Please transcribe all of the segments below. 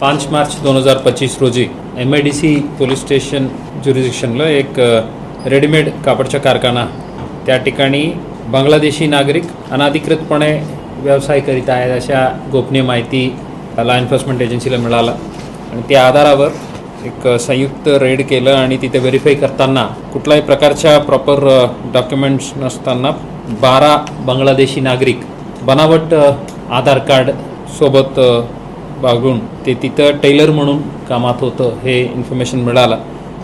पाच मार्च दोन हजार पच्चीस रोजी M I D C police station ज्युरिस्डिक्शनला एक रेडीमेड कापडचा कारखाना त्या ठिकाणी बांगलादेशी नागरिक अनाधिकृतपणे व्यवसाय करीत आहेत अशा गोपनीय माहिती लॉ एन्फोर्समेंट एजन्सीला मिळाला. आणि त्या आधारावर एक संयुक्त रेड केलं आणि तिथे व्हेरीफाय करताना कुठल्याही प्रकारच्या प्रॉपर डॉक्युमेंट्स नसताना बारा बांगलादेशी नागरिक बनावट आधार कार्ड सोबत बागून ते तिथं टेलर म्हणून कामात होतं हे इन्फॉर्मेशन मिळालं.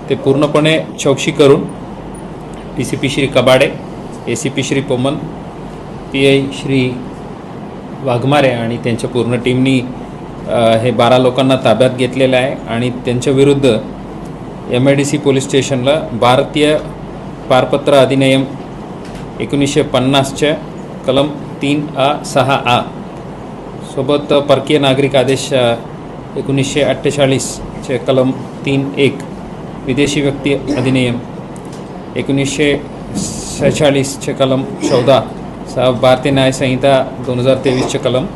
ते पूर्णपणे चौकशी करून D C P Shri Kabade A C P Shri Poman P I Shri Waghmare आणि त्यांच्या पूर्ण टीमनी हे बारा लोकांना ताब्यात घेतलेलं आहे आणि त्यांच्या विरुद्ध M I D C police स्टेशनला भारतीय पारपत्र अधिनियम एकोणीसशे पन्नासच्या कलम तीन आ सहा आ सोबत परकीय नागरिक आदेश एकोणीसशे अठ्ठेचाळीसचे कलम तीन एक विदेशी व्यक्ती अधिनियम एकोणीसशे सेहेचाळीसचे कलम चौदा सहा भारतीय न्यायसंहिता दोन हजार तेवीसचे कलम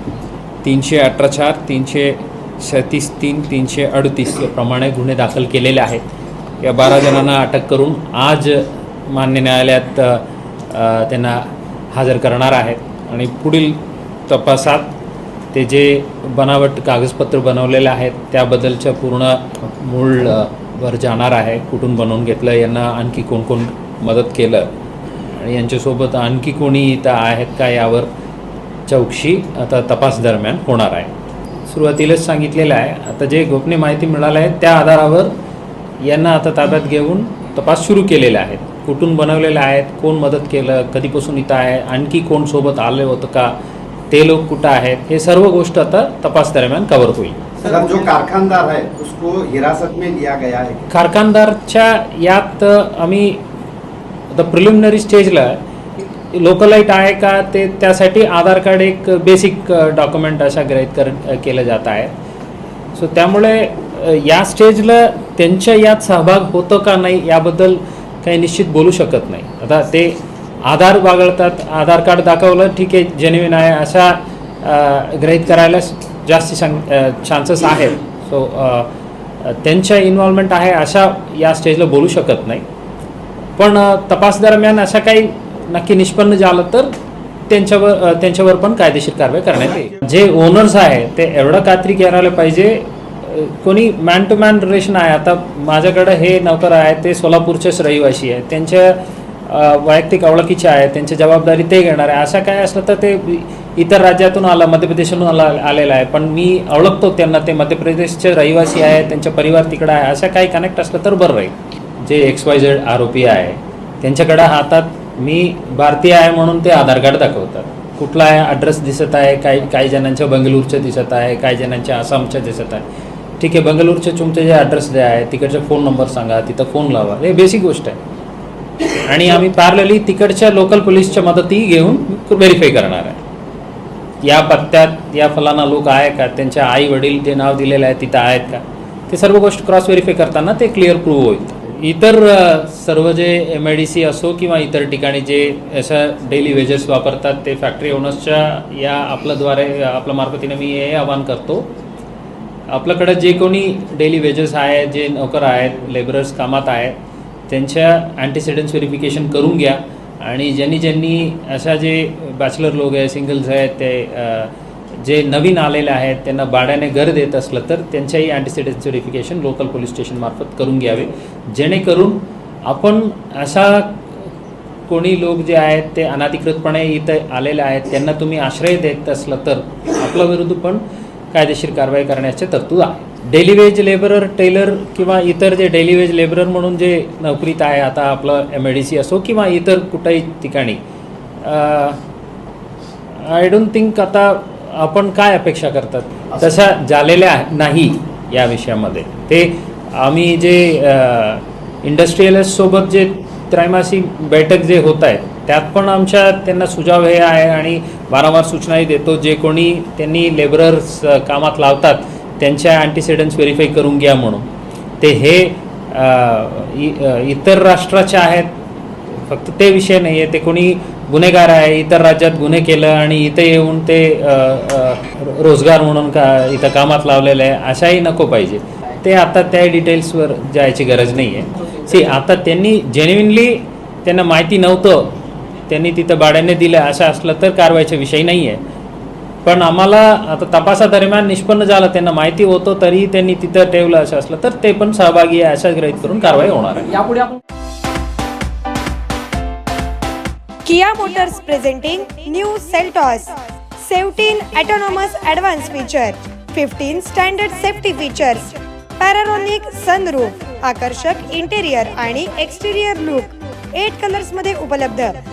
तीनशे अठरा चार तीनशे सतीस तीन तीनशे अडतीस प्रमाणे गुन्हे दाखल केलेले आहेत. या बारा जणांना अटक करून आज मान्य न्यायालयात त्यांना हजर करणार आहेत. आणि पुढील तपासात ते जे बनावट कागदपत्र बनवलेले आहेत त्याबद्दलच्या पूर्ण मूळ वर जाणार आहे. कुठून बनवून घेतलं यांना आणखी कोण कोण मदत केलं? आणि यांच्यासोबत आणखी कोणी इथं आहेत का यावर चौकशी आता तपास दरम्यान होणार आहे. सुरुवातीलाच सांगितलेलं आहे. आता जे गोपनीय माहिती मिळाली आहे त्या आधारावर यांना आता ताब्यात घेऊन तपास सुरू केलेले आहेत. कुठून बनवलेले आहेत कोण मदत केलं कधीपासून इथं आहे आणखी कोण सोबत आले होतं का ते लोक कुठं आहेत हे सर्व गोष्ट आता तपास दरम्यान कव्हर होईल. जो कारखानदार है उसको हिरासत में लिया गया है कारखानदारच्या यात आम्ही आता प्रिलिमिनरी स्टेजला लोकलाईट आहे. का ते त्यासाठी आधार कार्ड एक बेसिक डॉक्युमेंट अशा ग्रहित कर केलं जात आहे. सो त्यामुळे अ, या स्टेजला त्यांच्या यात सहभाग होतं का नाही याबद्दल काही निश्चित बोलू शकत नाही. आता ते आधार वागळतात आधार कार्ड दाखवलं ठीक आहे जेन्युइन आहे अशा ग्रहित करायला जास्ती सं चान्सेस आहेत. सो त्यांच्या इन्व्हॉल्वमेंट आहे अशा या स्टेजला बोलू शकत नाही. पण तपास दरम्यान अशा काही नक्की निष्पन्न झालं तर त्यांच्यावर त्यांच्यावर पण कायदेशीर कारवाई करण्यात येईल. जे ओनर्स आहे ते एवढं कात्री करायला पाहिजे कोणी मॅन टू मॅन रिलेशन आहे. आता माझ्याकडं हे नौकर आहे ते सोलापूरचेच रहिवासी आहे. त्यांच्या वैयक्तिक ओळखीचे आहेत त्यांची जबाबदारी ते घेणार आहे. असं काय असलं तर ते इतर राज्यातून आलं मध्य प्रदेशातून आला आलेला आहे. पण मी ओळखतो त्यांना ते मध्य प्रदेशचे रहिवासी आहे त्यांचा परिवार तिकडं आहे. असं काही कनेक्ट असलं तर बरं राहील. जे एक्स वाय झेड आरोपी आहे त्यांच्याकडं हातात मी भारतीय आहे म्हणून ते आधार कार्ड दाखवतात. कुठला आहे ॲड्रेस दिसत आहे काही काही जणांच्या बंगळूरचं दिसत आहे काही जणांच्या आसामच्या दिसत आहे. ठीक आहे बंगलूरचे तुमचे जे ॲड्रेस जे आहे तिकडचे फोन नंबर सांगा तिथं फोन लावा. हे बेसिक गोष्ट आहे. आणि आम्ही पॅरलली तिकडच्या लोकल पोलीसच्या मदती घेऊन व्हेरीफाय करणार आहे. या पत्त्यात या फलाना लोक आहे का? त्यांच्या आई वडील जे नाव दिलेलं आहे तिथं आहेत का? ते सर्व गोष्ट क्रॉस व्हेरीफाय करताना ते क्लिअर प्रूव्ह होईल. इतर सर्व जे एम आय डी सी असो किंवा इतर ठिकाणी जे असं डेली वेजेस वापरतात ते फॅक्टरी ओनर्सच्या या आपल्याद्वारे आपल्या मार्फतीने मी हे आवाहन करतो. आपल्याकडं जे कोणी डेली वेजेस आहे जे नोकर आहेत लेबरर्स कामात आहेत त्यांच्या अँटीसिडन्स व्हेरिफिकेशन करून घ्या. आणि ज्यांनी ज्यांनी अशा जे बॅचलर लोक आहे सिंगल्स आहेत ते जे नवीन आलेले आहेत त्यांना भाड्याने घर देत असलं तर त्यांच्याही अँटीसिडन्स व्हेरिफिकेशन लोकल पोलीस स्टेशनमार्फत करून घ्यावे. जेणेकरून आपण अशा कोणी लोक जे आहेत ते अनाधिकृतपणे इथं आलेले आहेत त्यांना तुम्ही आश्रय देत असलं तर आपल्या विरुद्ध पण कायदेशीर कारवाई करण्याचे तरतूद आहे. डेली वेज लेबरर टेलर किंवा इतर जे डेली वेज लेबरर म्हणून जे नोकरीत आहे आता आपलं एम आय डी सी असो किंवा इतर कुठेही ठिकाणी आय डोंट थिंक आता आपण काय अपेक्षा करतात? तशा झालेल्या नाही या विषयामध्ये. ते आम्ही जे इंडस्ट्रीयलिस्टसोबत जे त्रैमासिक बैठक जे होत आहेत त्यात पण आमच्या त्यांना सुझाव हे आहे आणि वारंवार सूचनाही देतो. जे कोणी त्यांनी लेबरर्स कामात लावतात त्यांच्या अँटीसिडन्स व्हेरीफाय करून घ्या म्हणून. ते हे इ- इतर राष्ट्राचे आहेत. फक्त ते विषय नाही आहे ते कोणी गुन्हेगार आहे इतर राज्यात गुन्हे केलं आणि इथे येऊन ते रोजगार म्हणून का इथं कामात लावलेलं आहे अशाही नको पाहिजे. ते आता त्या डिटेल्सवर जायची गरज नाही आहे सी आता त्यांनी जेन्युनली त्यांना माहिती नव्हतं. त्यांनी तिथं भाड्याने दिलं असं असलं तर कारवाईचा विषय नाही आहे पण आम्हाला आता तपासादरम्यान निष्पन्न झालं त्यांना माहिती होतं तरी त्यांनी तिथं ठेवलं असं असलं तर ते पण सहभागी आहे असं गृहीत करून कारवाई होणार आहे यापुढे आपण Kia Motors presenting new Seltos. 17 autonomous advanced feature, 15 standard safety features, panoramic sunroof आकर्षक इंटेरियर आणि एक्सटिरियर लुक एट कलर्समध्ये उपलब्ध